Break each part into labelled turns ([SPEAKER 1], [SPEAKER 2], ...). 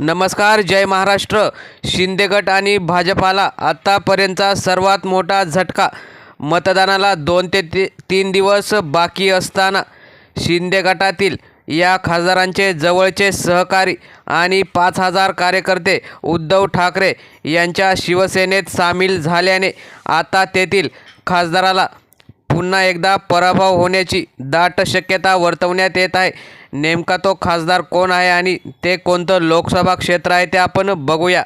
[SPEAKER 1] नमस्कार जय महाराष्ट्र. शिंदे गट आणि भाजपाला आत्तापर्यंतचा सर्वात मोठा झटका. मतदानाला दोन ते ती तीन दिवस बाकी असताना शिंदे गटातील या खासदारांचे जवळचे सहकारी आणि पाच हजार कार्यकर्ते उद्धव ठाकरे यांच्या शिवसेनेत सामील झाल्याने आता तेथील खासदाराला पुन्हा एकदा पराभव होण्याची दाट शक्यता वर्तवण्यात येत आहे. नेमका तो खासदार कोण आहे आणि ते कोणतं लोकसभा क्षेत्र आहे ते आपण बघूया.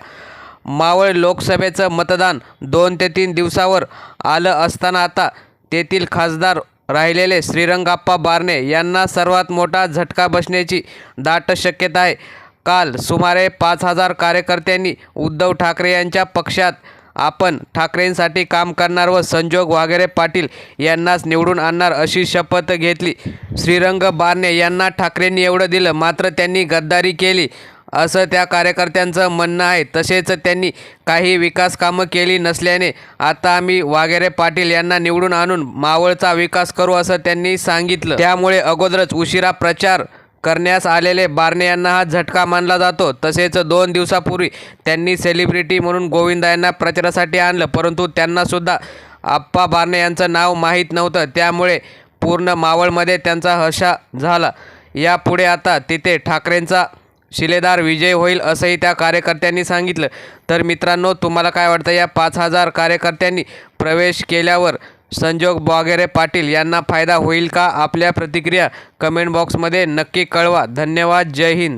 [SPEAKER 1] मावळ लोकसभेचं मतदान दोन ते तीन दिवसावर आलं असताना आता तेथील खासदार राहिलेले श्रीरंगाप्पा बारणे यांना सर्वात मोठा झटका बसण्याची दाट शक्यता आहे. काल सुमारे पाच हजार कार्यकर्त्यांनी उद्धव ठाकरे यांच्या पक्षात आपण ठाकरेंसाठी काम करणार व संजोग वागेरे पाटील यांनाच निवडून आणणार अशी शपथ घेतली. श्रीरंग बारणे यांना ठाकरेंनी एवढं दिलं मात्र त्यांनी गद्दारी केली. असं त्या कार्यकर्त्यांचं म्हणणं आहे. तसेच त्यांनी काही विकास कामं केली नसल्याने आता आम्ही वागेरे पाटील यांना निवडून आणून मावळचा विकास करू असं त्यांनी सांगितलं. त्यामुळे अगोदरच उशिरा प्रचार करण्यास आलेले बारणे यांना हा झटका मानला जातो. तसेच दोन दिवसापूर्वी त्यांनी सेलिब्रिटी म्हणून गोविंदा यांना प्रचारासाठी आणलं. परंतु त्यांनासुद्धा आप्पा बारणे यांचं नाव माहीत नव्हतं. त्यामुळे पूर्ण मावळमध्ये त्यांचा हशा झाला. यापुढे आता तिथे ठाकरेंचा शिलेदार विजय होईल असंही त्या कार्यकर्त्यांनी सांगितलं. तर मित्रांनो तुम्हाला काय वाटतं? या पाच हजार कार्यकर्त्यांनी प्रवेश केल्यावर संजोग वगैरे पाटील यांना फायदा होईल का? आपल्या प्रतिक्रिया कमेंट बॉक्समध्ये नक्की कळवा. धन्यवाद. जय हिंद.